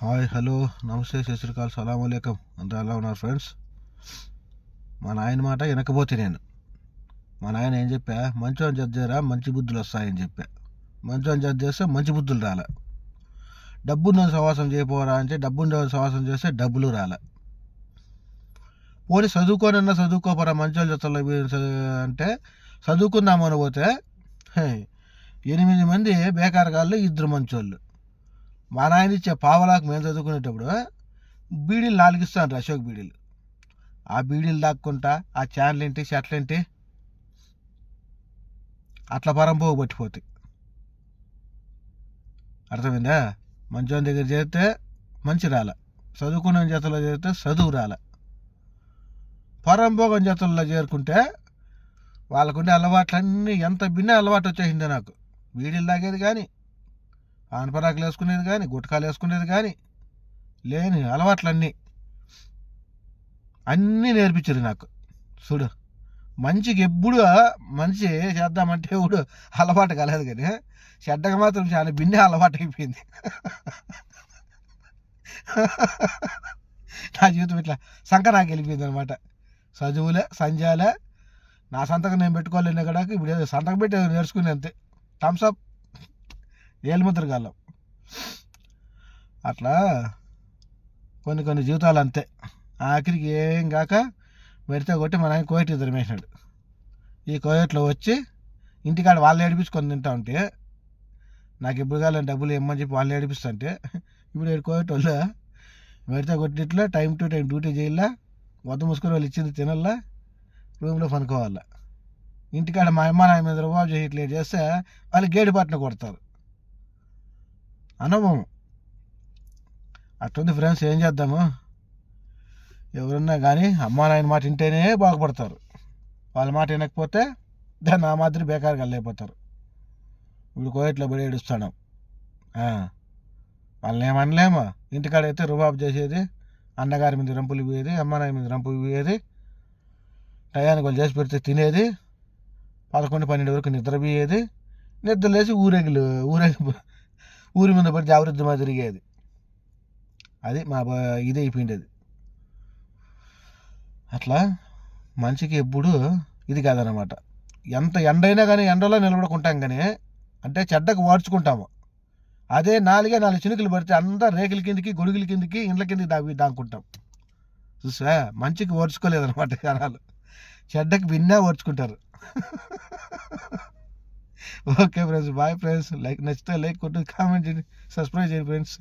Hi hello నమస్తే శశ్రీకాల్ సలాం అలేకం అంతా ఎలా ఉన్నారు ఫ్రెండ్స్? మా నాయన మాట వినకపోతే నేను. మా నాయన ఏం చెప్పా? మంచోని జడ్జ్ మంచి బుద్ధులు వస్తాయని చెప్పా. మంచోని జడ్జ్ చేస్తే మంచి బుద్ధులు రాలే. డబ్బును సవాసం చేయపోరా అంటే డబ్బును సవాసం చేస్తే డబ్బులు రాలే. పోనీ చదువుకోనన్నా చదువుకోపరా మంచోళ్ళ జతలు అంటే చదువుకుందామని పోతే హే, ఎనిమిది మంది బేకార్గాళ్ళు ఇద్దరు మంచోళ్ళు. మా నాయన ఇచ్చే పావలాకు మేము చదువుకునేటప్పుడు బీడీలు నాలుగిస్తాను అశోక్ బీడీలు. ఆ బీడీలు దాక్కుంటా ఆ ఛానల్ ఏంటి షర్ట్లు ఏంటి అట్లా పరంపోగు పట్టిపోతాయి. అర్థమైందా? మంచోని దగ్గర చేస్తే మంచి రాల. చదువుకునే జతల్లో చేస్తే చదువు రాల. పరంభోగం జతల్లో చేరుకుంటే వాళ్ళకుండే అలవాట్లన్నీ ఎంత భిన్న అలవాటు వచ్చేసిందే నాకు. బీడీలు తాగేది కానీ ఆనపరాకులు వేసుకునేది కానీ గుట్కాలు వేసుకునేది కానీ లేని అలవాట్లన్నీ. అన్నీ నేర్పించారు నాకు. చూడు మంచికి ఎప్పుడు మంచి చేద్దామంటే ఇప్పుడు అలవాటు కలదు కానీ చెడ్డగా మాత్రం చాలా బిన్నే అలవాటు అయిపోయింది. నా జీవితం ఇట్లా సంకరాకి వెళ్ళిపోయింది అనమాట చదువులే సంజాలే నా సంతకం నేను పెట్టుకోలేను కదా ఇప్పుడు ఏదో సంతకం పెట్టి నేర్చుకునే అంతే. థమ్స్అప్ ఏలిముద్ర గాలం. అట్లా కొన్ని కొన్ని జీవితాలు అంతే. ఆఖరికి ఏం కాక పెడితే కొట్టి మన ఆయన కోయట్ ఇద్దరు వేసినాడు ఈ కోయట్లో వచ్చి ఇంటికాడ వాళ్ళు ఏడిపించుకొని తింటా ఉంటే నాకు ఎప్పుడు కావాలని డబ్బులు ఇమ్మని చెప్పి వాళ్ళు ఏడిపిస్తుంటే ఇప్పుడు ఏడు కోయట్ వాళ్ళు పెడితే కొట్టిట్లో టైం టు టైం డ్యూటీ చేయాలా వద్ద ముసుకొని వాళ్ళు ఇచ్చింది తినల్లా రూమ్లో పనుకోవాలా ఇంటికాడ మా అమ్మ నాయన మీద బాబు చేసి ఇట్లా చేస్తే వాళ్ళు గేడు పట్టిన కొడతారు. అనుభవం అట్టుంది ఫ్రెండ్స్ ఏం చేద్దాము? ఎవరున్నా కానీ అమ్మా నాయన మాట వింటేనే బాగుపడతారు. వాళ్ళ మాట వినకపోతే దాన్ని నా మాదిరి బేకారుగా వెళ్ళిపోతారు ఇప్పుడు కోయట్లో పడి ఏడుస్తాడు. వాళ్ళని ఏమనలేము. ఇంటికాడ అయితే రుబాబు చేసేది అన్నగారి మీద రంపులు పోయేది అమ్మనాయ మీద రంపులు పోయేది టయానికి వాళ్ళు చేసి పెడితే తినేది పదకొండు పన్నెండు వరకు నిద్ర పోయేది నిద్ర లేచి ఊరేగులు ఊరేగి ఊరి మీద పడి జాగ్రత్త మీద తిరిగేది. అది మా ఇది అయిపోయింది అట్లా మనిషికి ఎప్పుడు ఇది కాదనమాట ఎంత ఎండైనా కానీ ఎండలో నిలబడుకుంటాం కానీ అంటే చెడ్డకు వాడ్చుకుంటాము. అదే నాలుగే నాలుగు చినుకులు పడితే అంతా రేకుల కిందకి గొడుగుల కిందకి ఇండ్ల కిందకి దాగి దాక్కుంటాం. చూసా మంచికి ఓర్చుకోలేదన్నమాట జనాలు. చెడ్డకి విన్నా ఓర్చుకుంటారు okay friends bye friends like నచ్చితే లైక్ కొట్టు కామెంట్ చేయండి. సబ్స్క్రైబ్ చేయండి ఫ్రెండ్స్